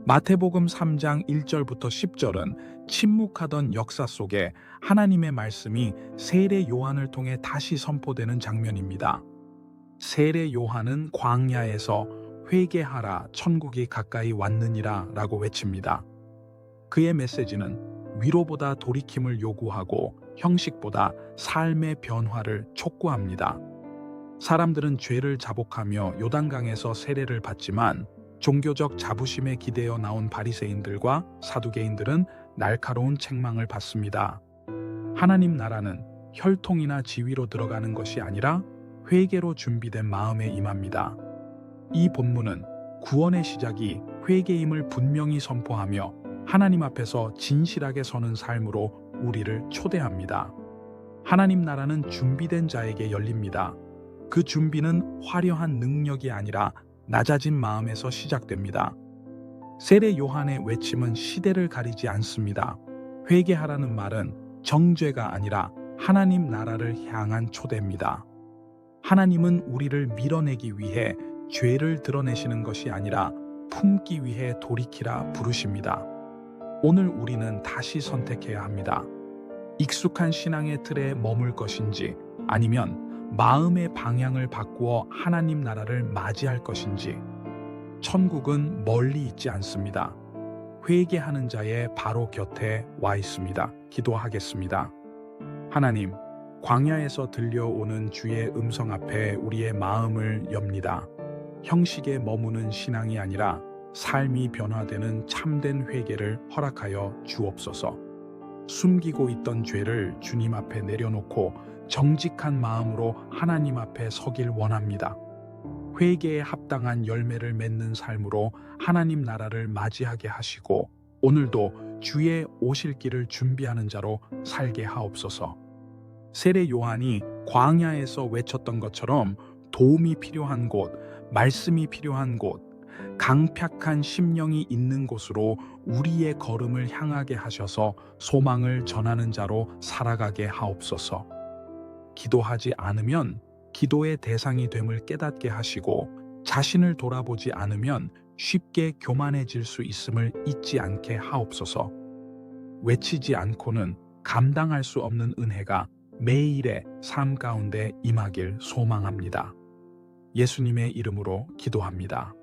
마태복음 3장 1절부터 10절은 침묵하던 역사 속에 하나님의 말씀이 세례 요한을 통해 다시 선포되는 장면입니다. 세례 요한은 광야에서 회개하라 천국이 가까이 왔느니라 라고 외칩니다. 그의 메시지는 위로보다 돌이킴을 요구하고 형식보다 삶의 변화를 촉구합니다. 사람들은 죄를 자복하며 요단강에서 세례를 받지만 종교적 자부심에 기대어 나온 바리새인들과 사두개인들은 날카로운 책망을 받습니다. 하나님 나라는 혈통이나 지위로 들어가는 것이 아니라 회개로 준비된 마음에 임합니다. 이 본문은 구원의 시작이 회개임을 분명히 선포하며 하나님 앞에서 진실하게 서는 삶으로 우리를 초대합니다. 하나님 나라는 준비된 자에게 열립니다. 그 준비는 화려한 능력이 아니라 낮아진 마음에서 시작됩니다. 세례 요한의 외침은 시대를 가리지 않습니다. 회개하라는 말은 정죄가 아니라 하나님 나라를 향한 초대입니다. 하나님은 우리를 밀어내기 위해 죄를 드러내시는 것이 아니라 품기 위해 돌이키라 부르십니다. 오늘 우리는 다시 선택해야 합니다. 익숙한 신앙의 틀에 머물 것인지 아니면 마음의 방향을 바꾸어 하나님 나라를 맞이할 것인지 천국은 멀리 있지 않습니다. 회개하는 자의 바로 곁에 와 있습니다. 기도하겠습니다. 하나님, 광야에서 들려오는 주의 음성 앞에 우리의 마음을 엽니다. 형식에 머무는 신앙이 아니라 삶이 변화되는 참된 회개를 허락하여 주옵소서. 숨기고 있던 죄를 주님 앞에 내려놓고 정직한 마음으로 하나님 앞에 서길 원합니다. 회개에 합당한 열매를 맺는 삶으로 하나님 나라를 맞이하게 하시고 오늘도 주의 오실 길을 준비하는 자로 살게 하옵소서. 세례 요한이 광야에서 외쳤던 것처럼 도움이 필요한 곳, 말씀이 필요한 곳, 강팍한 심령이 있는 곳으로 우리의 걸음을 향하게 하셔서 소망을 전하는 자로 살아가게 하옵소서. 기도하지 않으면 기도의 대상이 됨을 깨닫게 하시고 자신을 돌아보지 않으면 쉽게 교만해질 수 있음을 잊지 않게 하옵소서. 외치지 않고는 감당할 수 없는 은혜가 매일의 삶 가운데 임하길 소망합니다. 예수님의 이름으로 기도합니다.